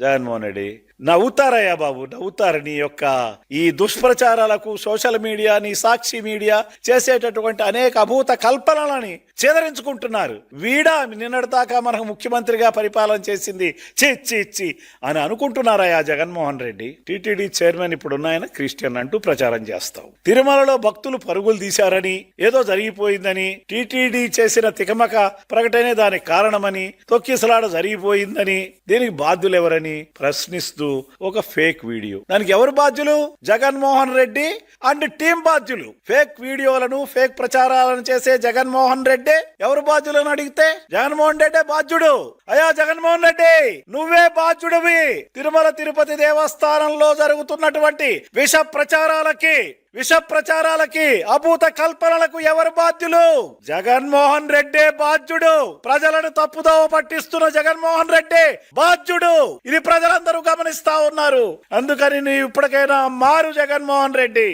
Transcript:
జగన్మోహన్ రెడ్డి. నవ్వుతారయ్యా బాబు నవ్వుతారు నీ యొక్క ఈ దుష్ప్రచారాలకు సోషల్ మీడియా నీ సాక్షి మీడియా చేసేటటువంటి అనేక అభూత కల్పనలని చేదరించుకుంటున్నారు. వీడా నిన్నటిదాకా మనకు ముఖ్యమంత్రిగా పరిపాలన చేసింది. చిచ్చి ఇచ్చి అని అనుకుంటున్నారయ్యా జగన్మోహన్ రెడ్డి. టిటిడి చైర్మన్ ఇప్పుడున్న ఆయన క్రిస్టియన్ అంటూ ప్రచారం చేస్తావు తిరుమలలో భక్తులు పరుగులు తీశారని ఏదో జరిగిపోయిందని టిటిడి చేసిన తికమక ప్రకటనే దానికి కారణమని తొక్కిసలాడ జరిగిపోయిందని దీనికి బాధ్యులు అని ప్రశ్నిస్తూ ఒక ఫేక్ వీడియో. దానికి ఎవరు బాధ్యులు? జగన్మోహన్ రెడ్డి అండ్ టీం బాధ్యులు. ఫేక్ వీడియోలను ఫేక్ ప్రచారాలను చేసే జగన్మోహన్ రెడ్డి ఎవరు బాధ్యులను అడిగితే జగన్మోహన్ రెడ్డి బాధ్యుడు. అయ్యా జగన్మోహన్ రెడ్డి నువ్వే బాధ్యుడివి. తిరుమల తిరుపతి దేవస్థానంలో జరుగుతున్నటువంటి విష ప్రచారాలకి విష ప్రచారాలకి అభూత కల్పనలకు ఎవరు బాధ్యులు? జగన్మోహన్ రెడ్డి బాధ్యుడు. ప్రజలను తప్పుదోవ పట్టిస్తున్న జగన్మోహన్ రెడ్డి బాధ్యుడు. ఇది ప్రజలందరూ గమనిస్తా ఉన్నారు. అందుకని నువ్వు ఇప్పటికైనా మారు జగన్మోహన్ రెడ్డి.